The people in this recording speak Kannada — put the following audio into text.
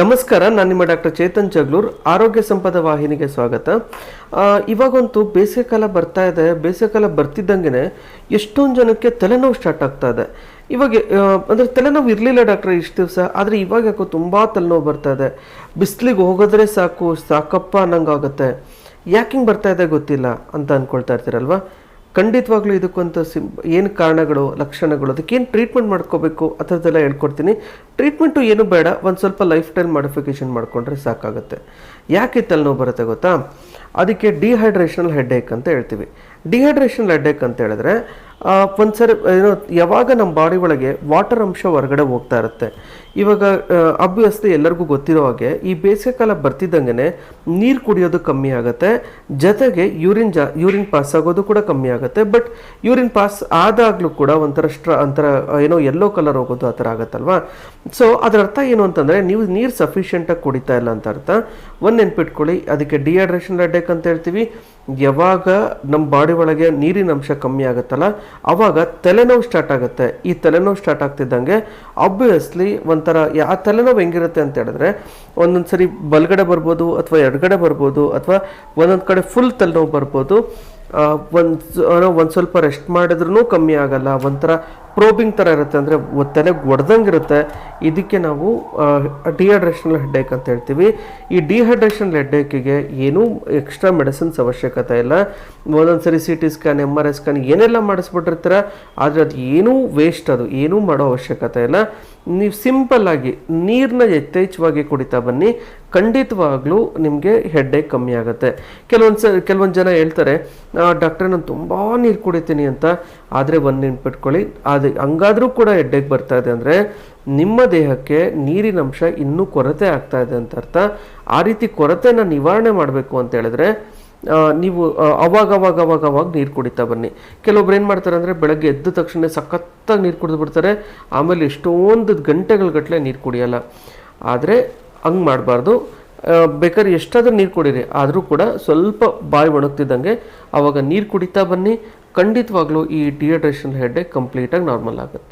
ನಮಸ್ಕಾರ, ನಾನು ನಿಮ್ಮ ಡಾಕ್ಟರ್ ಚೇತನ್ ಜಗ್ಲೂರ್. ಆರೋಗ್ಯ ಸಂಪದ ವಾಹಿನಿಗೆ ಸ್ವಾಗತ. ಇವಾಗಂತೂ ಇವಾಗಂತೂ ಬೇಸಿಗೆಕಾಲ ಬರ್ತಾ ಇದೆ. ಬೇಸಿಗೆಕಾಲ ಬರ್ತಿದ್ದಂಗೆ ಎಷ್ಟೊಂದು ಜನಕ್ಕೆ ತಲೆನೋವು ಸ್ಟಾರ್ಟ್ ಆಗ್ತಾ ಇದೆ. ಇವಾಗ ಅಂದರೆ ತಲೆನೋವು ಇರಲಿಲ್ಲ ಡಾಕ್ಟರ್ ಇಷ್ಟು ದಿವಸ, ಆದರೆ ಇವಾಗ ಯಾಕೋ ತುಂಬ ತಲೆನೋವು ಬರ್ತಾ ಇದೆ. ಬಿಸಿಲಿಗೆ ಹೋಗೋದ್ರೆ ಸಾಕು, ಸಾಕಪ್ಪ ಅನ್ನಂಗಾಗುತ್ತೆ. ಯಾಕೆ ಬರ್ತಾ ಇದೆ ಗೊತ್ತಿಲ್ಲ ಅಂತ ಅಂದ್ಕೊಳ್ತಾ ಇರ್ತೀರಲ್ವಾ? ಖಂಡಿತವಾಗ್ಲೂ ಇದಕ್ಕಂತ ಸಿಂ, ಏನು ಕಾರಣಗಳು, ಲಕ್ಷಣಗಳು, ಅದಕ್ಕೇನು ಟ್ರೀಟ್ಮೆಂಟ್ ಮಾಡ್ಕೋಬೇಕು, ಆ ಥರದ್ದೆಲ್ಲ ಹೇಳ್ಕೊಡ್ತೀನಿ. ಟ್ರೀಟ್ಮೆಂಟು ಏನು ಬೇಡ, ಒಂದು ಸ್ವಲ್ಪ ಲೈಫ್ ಸ್ಟೈಲ್ ಮಾಡಿಫಿಕೇಷನ್ ಮಾಡಿಕೊಂಡ್ರೆ ಸಾಕಾಗುತ್ತೆ. ಯಾಕೆ ತಲೆನೋವು ಬರುತ್ತೆ ಗೊತ್ತಾ? ಅದಕ್ಕೆ ಡಿಹೈಡ್ರೇಷನಲ್ ಹೆಡ್ಡೇಕ್ ಅಂತ ಹೇಳ್ತೀವಿ. ಡಿಹೈಡ್ರೇಷನಲ್ ಹೆಡ್ಡೇಕ್ ಅಂತ ಹೇಳಿದ್ರೆ ಒಂದ್ಸರಿ, ಏನೋ, ಯಾವಾಗ ನಮ್ಮ ಬಾಡಿ ಒಳಗೆ ವಾಟರ್ ಅಂಶ ಹೊರಗಡೆ ಹೋಗ್ತಾ ಇರುತ್ತೆ. ಇವಾಗ ಅಬ್ವಿಯಸ್ಲಿ ಎಲ್ಲರಿಗೂ ಗೊತ್ತಿರೋ ಹಾಗೆ, ಈ ಬೇಸಿಗೆಕಾಲ ಬರ್ತಿದ್ದಂಗೆ ನೀರು ಕುಡಿಯೋದು ಕಮ್ಮಿ ಆಗುತ್ತೆ. ಜೊತೆಗೆ ಯೂರಿನ್ ಜಾ, ಯೂರಿನ್ ಪಾಸ್ ಆಗೋದು ಕೂಡ ಕಮ್ಮಿ ಆಗುತ್ತೆ. ಬಟ್ ಯೂರಿನ್ ಪಾಸ್ ಆದಾಗಲೂ ಕೂಡ ಒಂಥರ ಸ್ಟ್ರಾ, ಒಂಥರ ಏನೋ ಎಲ್ಲೋ ಕಲರ್ ಹೋಗೋದು ಆ ಥರ ಆಗುತ್ತಲ್ವಾ? ಸೊ ಅದರ ಅರ್ಥ ಏನು ಅಂತಂದರೆ, ನೀವು ನೀರು ಸಫಿಷಿಯೆಂಟಾಗಿ ಕುಡಿತಾ ಇಲ್ಲ ಅಂತ ಅರ್ಥ. ಒಂದು ನೆನ್ಪಿಟ್ಕೊಳ್ಳಿ, ಅದಕ್ಕೆ ಡಿಹೈಡ್ರೇಷನ್ ರೆಡ್ಡೆಕ್ ಅಂತ ಹೇಳ್ತೀವಿ. ಯಾವಾಗ ನಮ್ಮ ಬಾಡಿ ಒಳಗೆ ನೀರಿನ ಅಂಶ ಕಮ್ಮಿ ಆಗುತ್ತಲ್ಲ ಅವಾಗ ತಲೆನೋವು ಸ್ಟಾರ್ಟ್ ಆಗುತ್ತೆ. ಈ ತಲೆನೋವು ಸ್ಟಾರ್ಟ್ ಆಗ್ತಿದ್ದಂಗೆ ಆಬ್ವಿಯಸ್ಲಿ ಒಂಥರ ಯಾವ ತಲೆನೋವು ಹೆಂಗಿರುತ್ತೆ ಅಂತ ಹೇಳಿದ್ರೆ ಒಂದೊಂದು ಸರಿ ಬಲಗಡೆ ಬರ್ಬೋದು ಅಥವಾ ಎಡಗಡೆ ಬರ್ಬೋದು ಅಥವಾ ಒಂದೊಂದು ಕಡೆ ಫುಲ್ ತಲೆನೋವು ಬರ್ಬೋದು. ಒಂದು ಒಂದು ಸ್ವಲ್ಪ ರೆಸ್ಟ್ ಮಾಡಿದ್ರೂ ಕಮ್ಮಿ ಆಗಲ್ಲ. ಒಂಥರ ಪ್ರೋಬಿಂಗ್ ಥರ ಇರುತ್ತೆ. ಅಂದರೆ ತಲೆಗೆ ಒಡ್ದಂಗೆ ಇರುತ್ತೆ ಇದಕ್ಕೆ ನಾವು ಡಿಹೈಡ್ರೇಷನಲ್ ಹೆಡ್ಡೇಕ್ ಅಂತ ಹೇಳ್ತೀವಿ. ಈ ಡಿಹೈಡ್ರೇಷನ್ ಹೆಡ್ಡೇಕಿಗೆ ಏನೂ ಎಕ್ಸ್ಟ್ರಾ ಮೆಡಿಸಿನ್ಸ್ ಅವಶ್ಯಕತೆ ಇಲ್ಲ. ಒಂದೊಂದು ಸರಿ C T scan M R I scan ಏನೆಲ್ಲ ಮಾಡಿಸ್ಬಿಟ್ಟಿರ್ತೀರ, ಆದರೆ ಅದು ಏನೂ ವೇಸ್ಟ್ ಅದು. ಏನೂ ಮಾಡೋ ಅವಶ್ಯಕತೆ ಇಲ್ಲ. ನೀವು ಸಿಂಪಲ್ ಆಗಿ ನೀರನ್ನ ಯಥೇಚ್ಛವಾಗಿ ಕುಡಿತಾ ಬನ್ನಿ. ಖಂಡಿತವಾಗ್ಲೂ ನಿಮಗೆ ಹೆಡ್ಡೇಕ್ ಕಮ್ಮಿ ಆಗುತ್ತೆ. ಕೆಲವೊಂದು ಸ, ಕೆಲವೊಂದು ಜನ ಹೇಳ್ತಾರೆ ಡಾಕ್ಟ್ರೆ ನಾನು ತುಂಬ ನೀರು ಕುಡಿತೀನಿ ಅಂತ. ಆದರೆ ಒಂದು ನೆನ್ಪಿಟ್ಕೊಳ್ಳಿ ಅದು, ಹಂಗಾದರೂ ಕೂಡ ಹೆಡ್ಡೇಕ್ ಬರ್ತಾ ಇದೆ ಅಂದರೆ ನಿಮ್ಮ ದೇಹಕ್ಕೆ ನೀರಿನ ಅಂಶ ಇನ್ನೂ ಕೊರತೆ ಆಗ್ತಾ ಇದೆ ಅಂತ ಅರ್ಥ. ಆ ರೀತಿ ಕೊರತೆನ ನಿವಾರಣೆ ಮಾಡಬೇಕು ಅಂತ ಹೇಳಿದ್ರೆ ನೀವು ಅವಾಗ ಅವಾಗ ಅವಾಗ ಅವಾಗ ನೀರು ಕುಡಿತಾ ಬನ್ನಿ. ಕೆಲವೊಬ್ರು ಏನು ಮಾಡ್ತಾರೆ ಅಂದರೆ ಬೆಳಗ್ಗೆ ಎದ್ದ ತಕ್ಷಣ ಸಖತ್ತಾಗಿ ನೀರು ಕುಡಿದು ಬಿಡ್ತಾರೆ. ಆಮೇಲೆ ಎಷ್ಟೊಂದು ಗಂಟೆಗಳ ಗಟ್ಟಲೆ ನೀರು ಕುಡಿಯೋಲ್ಲ. ಆದರೆ ಹಂಗೆ ಮಾಡಬಾರ್ದು. ಬೇಕಾದ್ರೆ ಎಷ್ಟಾದರೂ ನೀರು ಕುಡೀರಿ. ಆದರೂ ಕೂಡ ಸ್ವಲ್ಪ ಬಾಯಿ ಒಣಗ್ತಿದ್ದಂಗೆ ಆವಾಗ ನೀರು ಕುಡಿತಾ ಬನ್ನಿ. ಖಂಡಿತವಾಗ್ಲೂ ಈ ಡಿಹೈಡ್ರೇಷನ್ ಹೆಡ್ಡೆ ಕಂಪ್ಲೀಟಾಗಿ ನಾರ್ಮಲ್ ಆಗುತ್ತೆ.